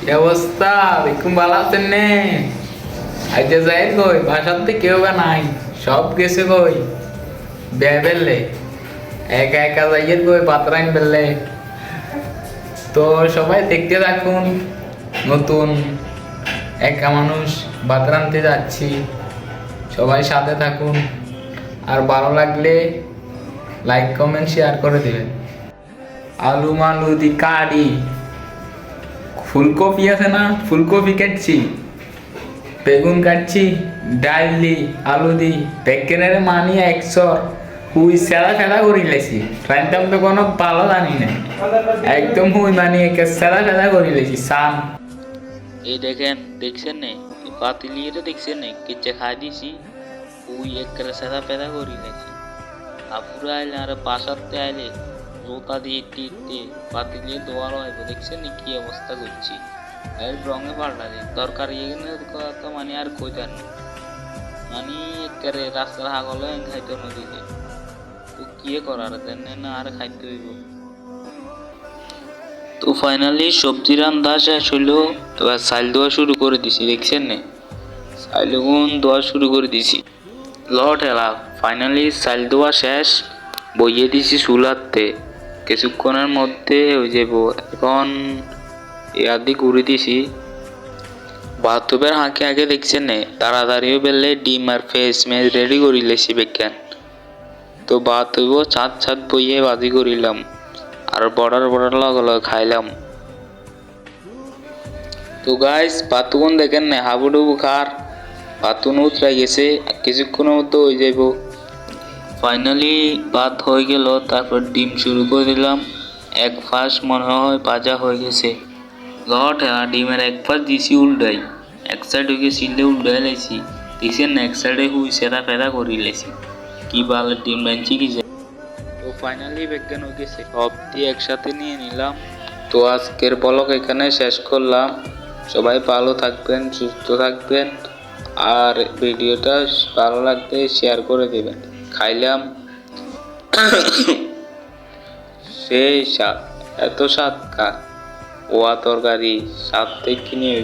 কি অবস্থা? দেখুন ভালো আছেন নে? যাই কই? থেকে কেউ বা নাই। সব গেছে কই? বেয়ে ফেললে একা একা যাইয়ের কই? পাত্রাইন ফেললে তো সবাই দেখতে থাকুন, নতুন, একা মানুষ, ভাত রাঁধতে যাচ্ছি। সবাই সাথে থাকুন। আর ভালো লাগলে লাইক কমেন্ট শেয়ার করে দেবেন। আলু মালু দি কারি ফুলকপি আছে না? ফুলকপি কাটছি। বেগুন কাটছি, ডাল দি, আলু দি বেকেনের মানি একশো হুই সেরা ফেলা করি লেছি। রান্তাম তো কোনো ভালো জানি না। একদম হুই মানি একে সেরা ফেলা করি লেছি, সান। এই দেখেন, দেখছেন নে? এই পাতিলিটা দেখছেন নে? কিচ্ছে খাই দিছি ওই একেবারে সাদা পেদা করি নাকি আপুরা আইলে আর বাসাতে আইলে জোতা দিয়ে ইটতে ইটতে পাতিলিয়ে দোয়ার হইব দেখছেন নি কি অবস্থা করছি? এর রঙে পাল্টা দিই তরকারি এখানে কথা মানে আর কই দেন মানে একেবারে রাস্তার হাগল খাইতে নদীতে তো কি করার? দেন না আর খাইতে হইব। তো ফাইনালি সবজি রান্না শেষ হইল। এবার চাল দেওয়া শুরু করে দিছি, দেখছেন নে? গুণ দেওয়া শুরু করে দিছি। লট এলা ফাইনালি চাল দেওয়া শেষ। বইয়ে দিছি চুলাতে। কিছুক্ষণের মধ্যে হয়ে যাব। এখন ইয়াদি ঘুরে দিছি। বাথরুমের হাঁকে আগে দেখছেন নে তাড়াতাড়িও বেললে ডিম আর ফেস ম্যাচ রেডি করি লেছি বিজ্ঞান। তো বাথরুমও ছাদ ছাদ বইয়ে বাজি করিলাম, আর বর্ডার বর্ডার লগে লগে খাইলাম। তো গাইস পাতুন দেখেন না, হাবুডুবু খার, পাতুন উতরা গেছে কিছুক্ষণের মধ্যে হয়ে যাইব ফাইনালি ভাত হয়ে গেল, তারপর ডিম শুরু করে দিলাম। এক ফাঁস মনে হয় ভাজা হয়ে গেছে। লট আর ডিমের এক ফাঁস দিছি, উল্টাই। এক সাইড হয়ে সিলে উল্টাই লাইছি। না, এক সাইডে হুই সেরা ফেরা করি লাইছি। কি ভালো ডিম রাঁধছি কি। তো ফাইনালি বিজ্ঞান হয়ে গেছে। সবটি একসাথে নিয়ে নিলাম। তো আজকের ব্লগ এখানে শেষ করলাম। সবাই ভালো থাকবেন, সুস্থ থাকবেন। আর ভিডিওটা ভালো লাগলে শেয়ার করে দেবেন। খাইলাম। সেই স্বাদ এত স্বাদ কা ওয়া তরকারি স্বাদ থেকে নিয়ে